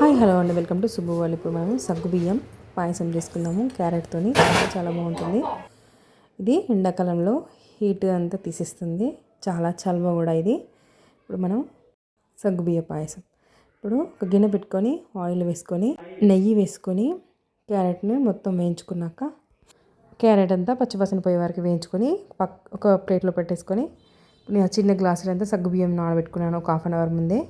Hi hello అండి. Welcome to Subbu వాళ్ళు ఇప్పుడు మనం సగ్గు బియ్యం పాయసం చేసుకుందాము. క్యారెట్తోని చాలా బాగుంటుంది. ఇది ఎండాకాలంలో హీట్ అంతా తీసేస్తుంది. చాలా చల్వ కూడా ఇది. ఇప్పుడు మనం సగ్గు బియ్య పాయసం. ఇప్పుడు ఒక గిన్నె పెట్టుకొని ఆయిల్ వేసుకొని నెయ్యి వేసుకొని క్యారెట్ని మొత్తం వేయించుకున్నాక క్యారెట్ అంతా పచ్చివాసన పోయే వరకు వేయించుకొని పక్ ఒక ప్లేట్లో పెట్టేసుకొని నేను చిన్న గ్లాసులు అంతా సగ్గు బియ్యం నానబెట్టుకున్నాను ఒక హాఫ్ అన్ అవర్ ముందే.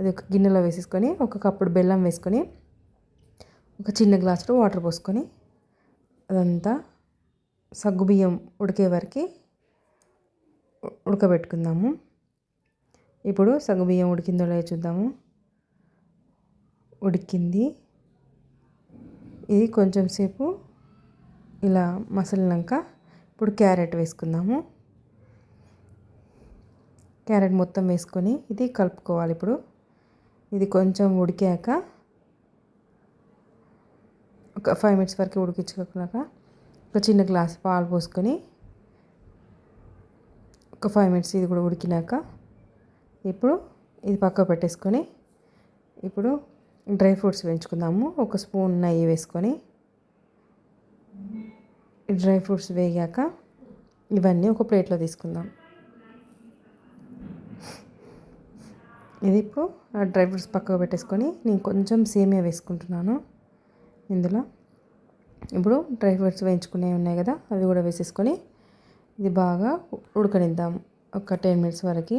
అది ఒక గిన్నెలో వేసేసుకొని ఒక కప్పుడు బెల్లం వేసుకొని ఒక చిన్న గ్లాసులో వాటర్ పోసుకొని అదంతా సగ్గుబియ్యం ఉడికే వరకు ఉడకబెట్టుకుందాము. ఇప్పుడు సగ్గుబియ్యం ఉడికిందో లేదో చూద్దాము. ఉడికింది. ఇది కొంచెం సేపు ఇలా మసలినాక ఇప్పుడు క్యారెట్ వేసుకుందాము. క్యారెట్ మొత్తం వేసుకొని ఇది కలుపుకోవాలి ఇప్పుడు. ఇది కొంచెం ఉడికాక ఒక ఫైవ్ మినిట్స్ వరకు ఉడికించుకున్నాక ఒక చిన్న గ్లాస్ పాలు పోసుకొని ఒక ఫైవ్ మినిట్స్ ఇది కూడా ఉడికినాక ఇప్పుడు ఇది పక్క పెట్టేసుకొని ఇప్పుడు డ్రై ఫ్రూట్స్ వేయించుకుందాము. ఒక స్పూన్ నెయ్యి వేసుకొని డ్రై ఫ్రూట్స్ వేగాక ఇవన్నీ ఒక ప్లేట్లో తీసుకుందాం. ఇది ఇప్పుడు డ్రై ఫ్రూట్స్ పక్కకు పెట్టేసుకొని నేను కొంచెం సేమియా వేసుకుంటున్నాను ఇందులో. ఇప్పుడు డ్రై ఫ్రూట్స్ వేయించుకునేవి ఉన్నాయి కదా అవి కూడా వేసేసుకొని ఇది బాగా ఉడకనిద్దాం. ఒక టెన్ మినిట్స్ వరకు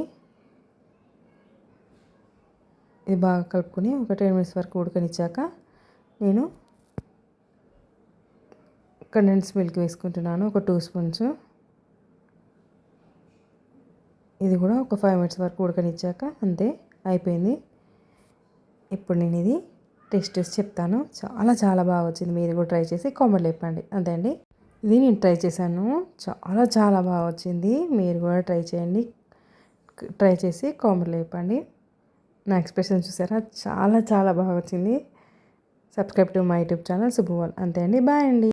ఇది బాగా కలుపుకొని ఒక టెన్ మినిట్స్ వరకు ఉడకనిచ్చాక నేను కండెన్స్ మిల్క్ వేసుకుంటున్నాను ఒక టూ స్పూన్స్. ఇది కూడా ఒక ఫైవ్ మినిట్స్ వరకు ఉడకనిచ్చాక అంతే. అయిపోయింది. ఇప్పుడు నేను ఇది టేస్ట్ చేసి చెప్తాను. చాలా చాలా బాగా వచ్చింది. మీరు కూడా ట్రై చేసి కామెంట్ చెప్పండి. అంతే అండి. ఇది నేను ట్రై చేశాను. చాలా చాలా బాగా వచ్చింది. మీరు కూడా ట్రై చేయండి. ట్రై చేసి కామెంట్లో చెప్పండి. నా ఎక్స్ప్రెషన్ చూసారా? చాలా చాలా బాగా వచ్చింది. Subscribe to my YouTube channel శుభవాల్ అంతే అండి. బాయ్ అండి.